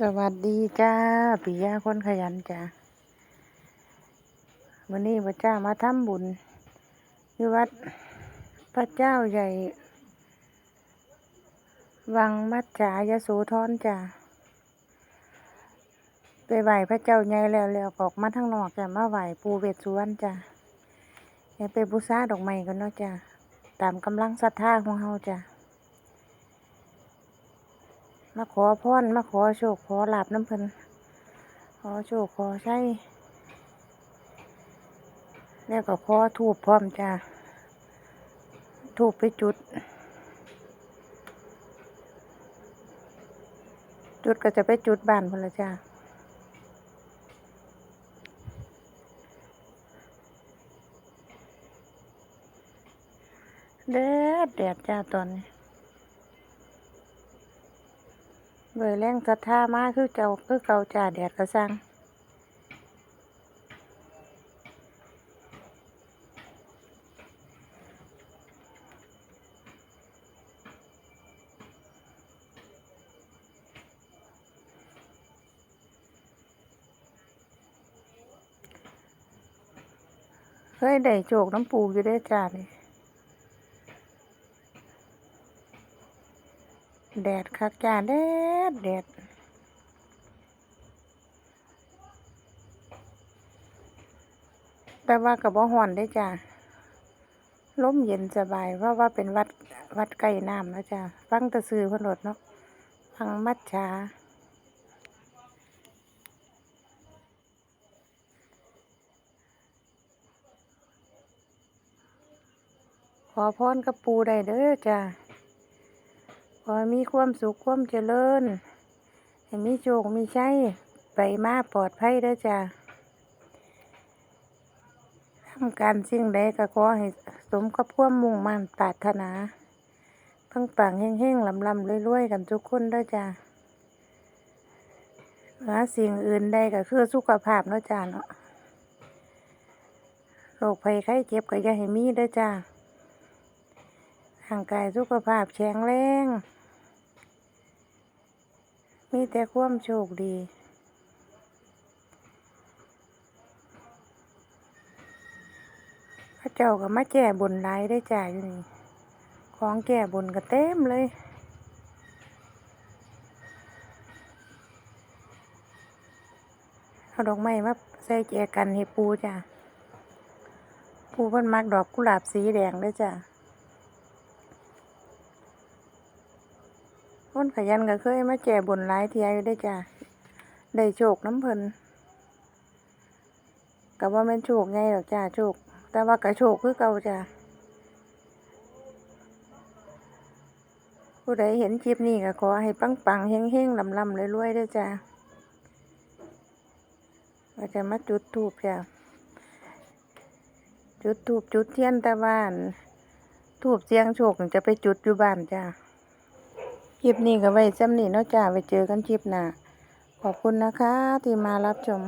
สวัสดีจ้าปิยาคนขยันจ้าวันนี้พระเจ้ามาทำบุญที่วัดพระเจ้าใหญ่ วังมัจฉายโสธรจ้าไปไหว้พระเจ้าใหญ่แล้วแล้วออกมาทางนอกจ้ามาไหว้ปูเวสสุวรรณจ้าอย่าไปบูชาดอกไม้กันเนาะจ้าตามกำลังศรัทธาของเฮาจ้า มาขอพรมาขอโชคขอลาบน้ำเพิ่นขอโชคขอใช้แล้วก็ขอทูบพร้อมจ้าทูบไปจุด จุดก็จะไปจุดบ้านพนละจ้าแดดแดดจ้าตอนนี้ เบยแรงศรัทธามาคือเจ้าคือเก่าจ่าแดดกระซังเคยได้โจกน้ำปูอยู่ได้จ้านี่ แดดคักจ้าแดดแดดแต่ว่ากับบ่ฮ้อนได้จ้าลมเย็นสบายเพราะว่าเป็นวัดวัดใกล้น้ำนะจ้าฟังตะซือพนดเนาะฟังมัดชาขอพรกับปูได้เด้อจ้า ขอมีความสุขความเจริญให้มีโชคมีชัยไปมาปลอดภัยเด้อจ้าทำการสิ่งใดก็ขอให้สมกับความมุ่งมั่นปรารถนาปังปังๆเฮงๆลำลำรวยๆกันทุกคนเด้อจ้าหาสิ่งอื่นใดก็คือสุขภาพเนาะจ้าเนาะโรคภัยไข้เจ็บก็อย่าให้มีเด้อจ้าร่างกายสุขภาพแข็งแรง มีแต่ความโชคดีพระเจ้าก็มาแก้บนหลายได้จ้าอยู่นี่ ของแก้บนก็เต็มเลยเอาดอกไม้มาใส่แจกันให้ปูจ้าปูเพิ่นมักดอกกุหลาบสีแดงเด้จ้า คนขยันก็เคยมาแก้บนหลายเทียอยู่ได้จ้าได้โชคน้ำเพิ่นก็ว่าแม่นโชคไงดอกจ้าโชค แต่ว่าก็โชคคือเก่าจ้าผู้ใดเห็นคลิปนี้ก็ขอให้ปังปังๆเฮงเฮงๆลำลำๆรวยๆด้อจ้าว่าจะมาจุดธูปจ้าจุดธูปจุดเทียนต่บ้านธูปเสียงโชคจะไปจุดอยู่บ้านจ้า คลิปนี้ก็ไว้ซ้ำนี่เนาะจ้าไว้เจอกันคลิปหน้าขอบคุณนะคะที่มารับชม